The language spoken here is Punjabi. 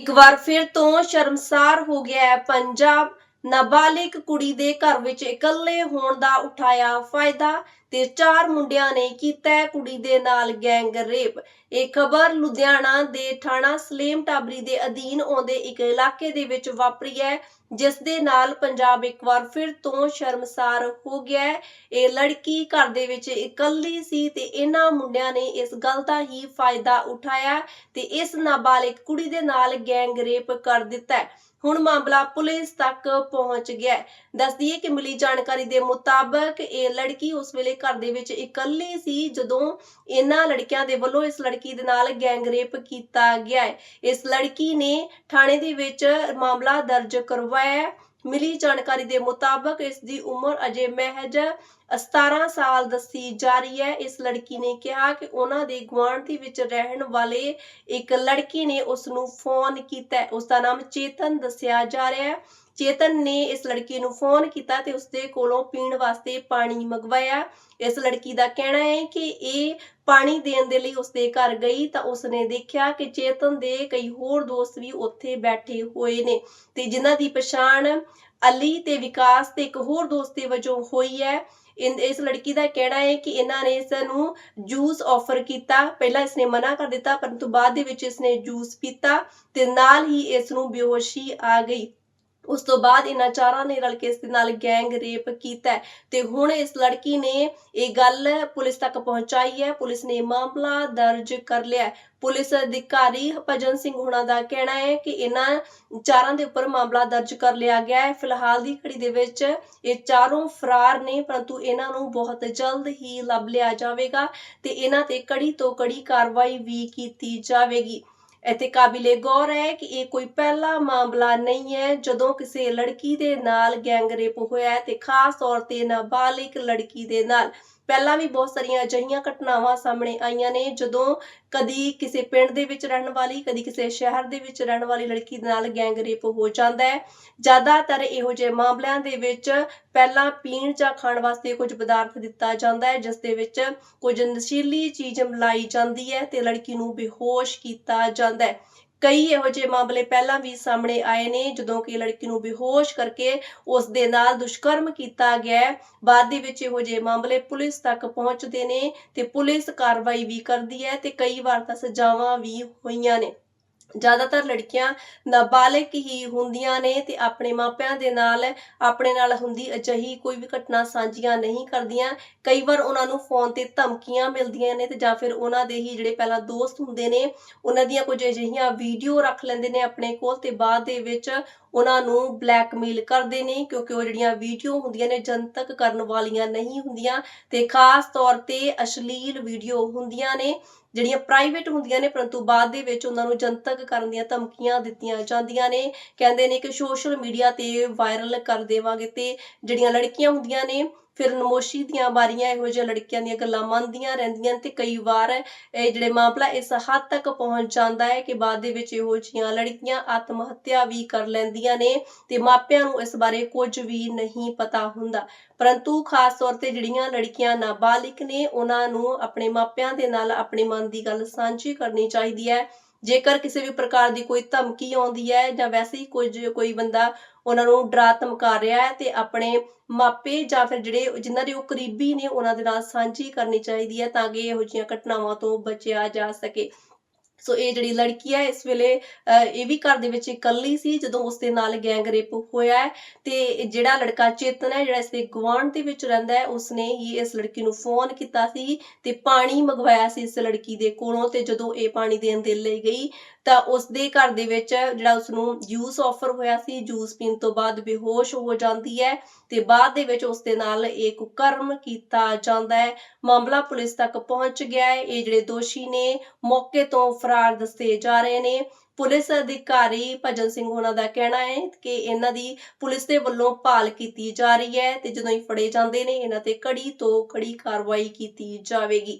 ਇੱਕ ਵਾਰ ਫਿਰ ਤੋਂ ਸ਼ਰਮਸਾਰ ਹੋ ਗਿਆ ਹੈ ਪੰਜਾਬ। ਨਾਬਾਲਿਗ ਕੁੜੀ ਦੇ ਘਰ ਵਿੱਚ ਇਕੱਲੇ ਹੋਣ ਦਾ ਉਠਾਇਆ ਫਾਇਦਾ ਤੇ ਚਾਰ ਮੁੰਡਿਆਂ ਨੇ ਕੀਤਾ ਕੁੜੀ ਦੇ ਨਾਲ ਗੈਂਗ ਰੇਪ। ਇਹ ਖਬਰ ਲੁਧਿਆਣਾ ਦੇ ਥਾਣਾ ਸਲੇਮ ਟਾਬਰੀ ਦੇ ਅਧੀਨ ਆਉਂਦੇ ਇੱਕ ਇਲਾਕੇ ਦੇ ਵਿੱਚ ਵਾਪਰੀ ਹੈ, ਜਿਸ ਦੇ ਨਾਲ ਪੰਜਾਬ ਇੱਕ ਵਾਰ ਫਿਰ ਤੋਂ ਸ਼ਰਮਸਾਰ ਹੋ ਗਿਆ ਹੈ। ਇਹ ਲੜਕੀ ਘਰ ਦੇ ਵਿੱਚ ਇਕੱਲੀ ਸੀ ਤੇ ਇਹਨਾਂ ਮੁੰਡਿਆਂ ਨੇ ਇਸ ਗੱਲ ਦਾ ਹੀ ਫਾਇਦਾ ਉਠਾਇਆ ਤੇ ਇਸ ਨਾਬਾਲਿਗ ਕੁੜੀ ਦੇ ਨਾਲ ਗੈਂਗ ਰੇਪ ਕਰ ਦਿੱਤਾ ਹੁਣ ਮਾਮਲਾ ਪੁਲਿਸ ਤੱਕ ਪਹੁੰਚ ਗਿਆ ਹੈ। ਦੱਸ ਦਈਏ ਕਿ ਮਿਲੀ ਜਾਣਕਾਰੀ ਦੇ ਮੁਤਾਬਕ ਇਹ ਲੜਕੀ ਉਸ ਵੇਲੇ ਘਰ ਦੇ ਵਿੱਚ ਇਕੱਲੀ ਸੀ, ਜਦੋਂ ਇਹਨਾਂ ਲੜਕਿਆਂ ਦੇ ਵੱਲੋਂ ਇਸ ਲੜਕੀ ਦੇ ਨਾਲ ਗੈਂਗ ਰੇਪ ਕੀਤਾ ਗਿਆ ਹੈ। ਇਸ ਲੜਕੀ ਨੇ ਥਾਣੇ ਦੇ ਵਿੱਚ ਮਾਮਲਾ ਦਰਜ ਕਰਵਾਇਆ ਮਿਲੀ ਜਾਣਕਾਰੀ ਦੇ ਮੁਤਾਬਕ ਇਸ ਦੀ ਉਮਰ ਅਜੇ ਮਹਿਜ 17 ਸਾਲ ਦੱਸੀ ਜਾ ਰਹੀ ਹੈ ਇਸ ਲੜਕੀ ਨੇ ਕਿਹਾ ਕਿ ਉਹਨਾਂ ਦੇ ਗੁਆਂਢ ਦੇ ਵਿੱਚ ਰਹਿਣ ਵਾਲੇ ਇੱਕ ਲੜਕੀ ਨੇ ਉਸ ਨੂੰ ਫੋਨ ਕੀਤਾ ਹੈ। ਉਸ ਦਾ ਨਾਮ ਚੇਤਨ ਦੱਸਿਆ ਜਾ ਰਿਹਾ ਹੈ ਚੇਤਨ ਨੇ ਇਸ ਲੜਕੀ ਨੂੰ ਫੋਨ ਕੀਤਾ ਤੇ ਉਸਦੇ ਕੋਲੋਂ ਪੀਣ ਵਾਸਤੇ ਪਾਣੀ ਮੰਗਵਾਇਆ। ਇਸ ਲੜਕੀ ਦਾ ਕਹਿਣਾ ਹੈ ਕਿ ਇਹ ਪਾਣੀ ਦੇਣ ਦੇ ਲਈ ਉਸਦੇ ਘਰ ਗਈ ਤਾਂ ਉਸ ਦੇਖਿਆ ਕਿ ਚੇਤਨ ਦੇ ਕਈ ਹੋਰ ਦੋਸਤ ਵੀ ਉੱਥੇ ਬੈਠੇ ਹੋਏ ਨੇ ਤੇ ਜਿਨ੍ਹਾਂ ਦੀ ਪਛਾਣ ਅਲੀ ਤੇ ਵਿਕਾਸ ਤੇ ਇੱਕ ਹੋਰ ਦੋਸਤ ਵਜੋਂ ਹੋਈ ਹੈ। ਇਸ ਲੜਕੀ ਦਾ ਕਹਿਣਾ ਹੈ ਕਿ ਇਹਨਾਂ ਨੇ ਇਸ ਨੂੰ ਜੂਸ ਆਫਰ ਕੀਤਾ। ਪਹਿਲਾਂ ਇਸਨੇ ਮਨਾ ਕਰ ਦਿੱਤਾ, ਪਰੰਤੂ ਬਾਅਦ ਦੇ ਵਿੱਚ ਇਸਨੇ ਜੂਸ ਪੀਤਾ ਤੇ ਨਾਲ ਹੀ ਇਸ ਨੂੰ ਬੇਹੋਸ਼ੀ ਆ ਗਈ। ਉਸ ਤੋਂ ਬਾਅਦ ਇਹਨਾਂ ਚਾਰਾਂ ਨੇ ਰਲ ਕੇ ਇਸ ਦੇ ਨਾਲ ਗੈਂਗ ਰੇਪ ਕੀਤਾ ਤੇ ਹੁਣ ਇਸ ਲੜਕੀ ਨੇ ਇਹ ਗੱਲ ਪੁਲਿਸ ਤੱਕ ਪਹੁੰਚਾਈ ਹੈ। ਪੁਲਿਸ ਨੇ ਮਾਮਲਾ ਦਰਜ ਕਰ ਲਿਆ ਪੁਲਿਸ ਅਧਿਕਾਰੀ ਭਜਨ ਸਿੰਘ ਹੁਣਾਂ ਦਾ ਕਹਿਣਾ ਹੈ ਕਿ ਇਹਨਾਂ ਚਾਰਾਂ ਦੇ ਉੱਪਰ ਮਾਮਲਾ ਦਰਜ ਕਰ ਲਿਆ ਗਿਆ ਹੈ। ਫਿਲਹਾਲ ਦੀ ਘੜੀ ਦੇ ਵਿੱਚ ਇਹ ਚਾਰੋਂ ਫਰਾਰ ਨੇ, ਪਰੰਤੂ ਇਹਨਾਂ ਨੂੰ ਬਹੁਤ ਜਲਦ ਹੀ ਲੱਭ ਲਿਆ ਜਾਵੇਗਾ ਤੇ ਇਹਨਾਂ ਤੇ ਕੜੀ ਤੋਂ ਕੜੀ ਕਾਰਵਾਈ ਵੀ ਕੀਤੀ ਜਾਵੇਗੀ। ਇੱਥੇ ਕਾਬਿਲੇ ਗੌਰ ਹੈ ਕਿ ਇਹ ਕੋਈ ਪਹਿਲਾ ਮਾਮਲਾ ਨਹੀਂ ਹੈ। ਜਦੋਂ ਕਿਸੇ ਲੜਕੀ ਦੇ ਨਾਲ ਗੈਂਗਰੇਪ ਹੋਇਆ ਹੈ ਤੇ ਖਾਸ ਤੌਰ ਤੇ ਨਾਬਾਲਿਗ ਲੜਕੀ ਦੇ ਨਾਲ। ਪਹਿਲਾਂ ਵੀ ਬਹੁਤ ਸਾਰੀਆਂ ਅਜਿਹੀਆਂ ਘਟਨਾਵਾਂ ਸਾਹਮਣੇ ਆਈਆਂ ਨੇ, ਜਦੋਂ ਕਦੀ ਕਿਸੇ ਪਿੰਡ ਦੇ ਵਿੱਚ ਰਹਿਣ ਵਾਲੀ, ਕਦੀ ਕਿਸੇ ਸ਼ਹਿਰ ਦੇ ਵਿੱਚ ਰਹਿਣ ਵਾਲੀ ਲੜਕੀ ਦੇ ਨਾਲ ਗੈਂਗ ਰੇਪ ਹੋ ਜਾਂਦਾ ਹੈ। ਜ਼ਿਆਦਾਤਰ ਇਹੋ ਜਿਹੇ ਮਾਮਲਿਆਂ ਦੇ ਵਿੱਚ ਪਹਿਲਾਂ ਪੀਣ ਜਾਂ ਖਾਣ ਵਾਸਤੇ ਕੁਝ ਪਦਾਰਥ ਦਿੱਤਾ ਜਾਂਦਾ ਹੈ, ਜਿਸ ਦੇ ਵਿੱਚ ਕੁਝ ਨਸ਼ੀਲੀ ਚੀਜ਼ ਮਿਲਾਈ ਜਾਂਦੀ ਹੈ ਤੇ ਲੜਕੀ ਨੂੰ ਬੇਹੋਸ਼ ਕੀਤਾ ਜਾਂਦਾ ਹੈ। ਕਈ ਇਹੋ ਜਿਹੇ ਮਾਮਲੇ ਪਹਿਲਾਂ ਵੀ ਸਾਹਮਣੇ ਆਏ ਨੇ, ਜਦੋਂ ਕਿ ਲੜਕੀ ਨੂੰ ਬੇਹੋਸ਼ ਕਰਕੇ ਉਸ ਦੇ ਨਾਲ ਦੁਸ਼ਕਰਮ ਕੀਤਾ ਗਿਆ ਬਾਅਦ ਦੇ ਵਿੱਚ ਇਹੋ ਜਿਹੇ ਮਾਮਲੇ ਪੁਲਿਸ ਤੱਕ ਪਹੁੰਚਦੇ ਨੇ ਤੇ ਪੁਲਿਸ ਕਾਰਵਾਈ ਵੀ ਕਰਦੀ ਹੈ ਤੇ ਕਈ ਵਾਰ ਤਾਂ ਸਜ਼ਾਵਾਂ ਵੀ ਹੋਈਆਂ ਨੇ। ਜ਼ਿਆਦਾਤਰ ਲੜਕੀਆਂ ਨਾਬਾਲਗ ਹੀ ਹੁੰਦੀਆਂ ਨੇ ਤੇ ਆਪਣੇ ਮਾਪਿਆਂ ਦੇ ਨਾਲ ਆਪਣੇ ਨਾਲ ਹੁੰਦੀ ਅਜਿਹੀ ਕੋਈ ਵੀ ਘਟਨਾ ਸਾਂਝੀਆਂ ਨਹੀਂ ਕਰਦੀਆਂ। ਕਈ ਵਾਰ ਉਹਨਾਂ ਨੂੰ ਫੋਨ ਤੇ ਧਮਕੀਆਂ ਮਿਲਦੀਆਂ ਨੇ ਤੇ ਜਾਂ ਫਿਰ ਉਹਨਾਂ ਦੇ ਹੀ ਜਿਹੜੇ ਪਹਿਲਾਂ ਦੋਸਤ ਹੁੰਦੇ ਨੇ, ਉਹਨਾਂ ਦੀਆਂ ਕੁਝ ਅਜਿਹੀਆਂ ਵੀਡੀਓ ਰੱਖ ਲੈਂਦੇ ਨੇ ਆਪਣੇ ਕੋਲ ਤੇ ਬਾਅਦ ਦੇ ਵਿੱਚ ਉਹਨਾਂ ਨੂੰ ਬਲੈਕਮੇਲ ਕਰਦੇ ਨੇ ਕਿਉਂਕਿ ਉਹ ਜਿਹੜੀਆਂ ਵੀਡੀਓ ਹੁੰਦੀਆਂ ਨੇ ਜਨਤਕ ਕਰਨ ਵਾਲੀਆਂ ਨਹੀਂ ਹੁੰਦੀਆਂ ਤੇ ਖਾਸ ਤੌਰ ਤੇ ਅਸ਼ਲੀਲ ਵੀਡੀਓ ਹੁੰਦੀਆਂ ਨੇ। ਜਿਹੜੀਆਂ ਪ੍ਰਾਈਵੇਟ ਹੁੰਦੀਆਂ ਨੇ, ਪਰੰਤੂ ਬਾਅਦ ਦੇ ਵਿੱਚ ਉਹਨਾਂ ਨੂੰ ਜਨਤਕ ਕਰਨ ਦੀਆਂ ਧਮਕੀਆਂ ਦਿੱਤੀਆਂ ਜਾਂਦੀਆਂ ਨੇ। ਕਹਿੰਦੇ ਨੇ ਕਿ ਸੋਸ਼ਲ ਮੀਡੀਆ ਤੇ ਵਾਇਰਲ ਕਰ ਦੇਵਾਂਗੇ ਤੇ ਜਿਹੜੀਆਂ ਲੜਕੀਆਂ ਹੁੰਦੀਆਂ ਨੇ ਫਿਰ ਨਮੋਸ਼ੀ ਦੀਆਂ ਬਾਰੀਆਂ ਇਹੋ ਜਿਹੇ ਲੜਕੀਆਂ ਦੀਆਂ ਗੱਲਾਂ ਮੰਨਦੀਆਂ ਰਹਿੰਦੀਆਂ ਤੇ ਕਈ ਵਾਰ ਇਹ ਜਿਹੜੇ ਮਾਮਲਾ ਇਸ ਹੱਦ ਤੱਕ ਪਹੁੰਚ ਜਾਂਦਾ ਹੈ ਕਿ ਬਾਅਦ ਦੇ ਵਿੱਚ ਇਹੋ ਜਿਹੀਆਂ ਲੜਕੀਆਂ ਆਤਮ ਹੱਤਿਆ ਵੀ ਕਰ ਲੈਂਦੀਆਂ ਨੇ ਤੇ ਮਾਪਿਆਂ ਨੂੰ ਇਸ ਬਾਰੇ ਕੁਝ ਵੀ ਨਹੀਂ ਪਤਾ ਹੁੰਦਾ। ਪਰੰਤੂ ਖਾਸ ਤੌਰ ਤੇ ਜਿਹੜੀਆਂ ਲੜਕੀਆਂ ਨਾਬਾਲਿਗ ਨੇ, ਉਹਨਾਂ ਨੂੰ ਆਪਣੇ ਮਾਪਿਆਂ ਦੇ ਨਾਲ ਆਪਣੇ ਮਨ ਦੀ ਗੱਲ ਸਾਂਝੀ ਕਰਨੀ ਚਾਹੀਦੀ ਹੈ। ਜੇਕਰ ਕਿਸੇ ਵੀ ਪ੍ਰਕਾਰ ਦੀ ਕੋਈ ਧਮਕੀ ਆਉਂਦੀ ਹੈ ਜਾਂ ਵੈਸੇ ਹੀ ਕੁਝ ਕੋਈ ਬੰਦਾ ਉਹਨਾਂ ਨੂੰ ਡਰਾ ਧਮਕਾ ਰਿਹਾ ਹੈ ਤੇ ਆਪਣੇ ਮਾਪੇ ਜਾਂ ਫਿਰ ਜਿਹੜੇ ਜਿਨ੍ਹਾਂ ਦੇ ਉਹ ਕਰੀਬੀ ਨੇ ਉਹਨਾਂ ਦੇ ਨਾਲ ਸਾਂਝੀ ਕਰਨੀ ਚਾਹੀਦੀ ਹੈ ਤਾਂ ਕਿ ਇਹੋ ਜਿਹੀਆਂ ਘਟਨਾਵਾਂ ਤੋਂ ਬਚਿਆ ਜਾ ਸਕੇ। ਸੋ ਇਹ ਜਿਹੜੀ ਲੜਕੀ ਹੈ ਇਸ ਵੇਲੇ ਅਹ, ਇਹ ਵੀ ਘਰ ਦੇ ਵਿੱਚ ਇਕੱਲੀ ਸੀ ਜਦੋਂ ਉਸ ਦੇ ਨਾਲ ਗੈਂਗ ਰੇਪ ਹੋਇਆ ਹੈ। ਤੇ ਜਿਹੜਾ ਲੜਕਾ ਚੇਤਨ ਹੈ ਜਿਹੜਾ ਇਸ ਦੇ ਗੁਆਂਢ ਦੇ ਵਿੱਚ ਰਹਿੰਦਾ ਹੈ ਉਸਨੇ ਹੀ ਇਸ ਲੜਕੀ ਨੂੰ ਫੋਨ ਕੀਤਾ ਸੀ ਤੇ ਪਾਣੀ ਮੰਗਵਾਇਆ ਸੀ ਇਸ ਲੜਕੀ ਦੇ ਕੋਲੋਂ ਤੇ ਜਦੋਂ ਇਹ ਪਾਣੀ ਦੇਣ ਦੇ ਲਈ ਗਈ ਤਾਂ ਉਸ ਦੇ ਘਰ ਦੇ ਵਿੱਚ ਜਿਹੜਾ ਉਸ ਨੂੰ ਜੂਸ ਆਫਰ ਹੋਇਆ ਸੀ ਜੂਸ ਪੀਣ ਤੋਂ ਬਾਅਦ ਬੇਹੋਸ਼ ਹੋ ਜਾਂਦੀ ਹੈ ਤੇ ਬਾਅਦ ਦੇ ਵਿੱਚ ਉਸ ਦੇ ਨਾਲ ਇਹ ਕੁਕਰਮ ਕੀਤਾ ਜਾਂਦਾ ਹੈ। ਮਾਮਲਾ ਪੁਲਿਸ ਤੱਕ ਪਹੁੰਚ ਗਿਆ ਹੈ। ਇਹ ਜਿਹੜੇ ਦੋਸ਼ੀ ਨੇ ਮੌਕੇ ਤੋਂ ਫਰਾਰ ਦੱਸੇ ਜਾ ਰਹੇ ਨੇ। ਪੁਲਿਸ ਅਧਿਕਾਰੀ ਭਜਨ ਸਿੰਘ ਉਹਨਾਂ ਦਾ ਕਹਿਣਾ ਹੈ ਕਿ ਇਹਨਾਂ ਦੀ ਪੁਲਿਸ ਦੇ ਵੱਲੋਂ ਭਾਲ ਕੀਤੀ ਜਾ ਰਹੀ ਹੈ ਤੇ ਜਦੋਂ ਇਹ ਫੜੇ ਜਾਂਦੇ ਨੇ, ਇਹਨਾਂ ਤੇ ਕੜੀ ਤੋਂ ਕੜੀ ਕਾਰਵਾਈ ਕੀਤੀ ਜਾਵੇਗੀ।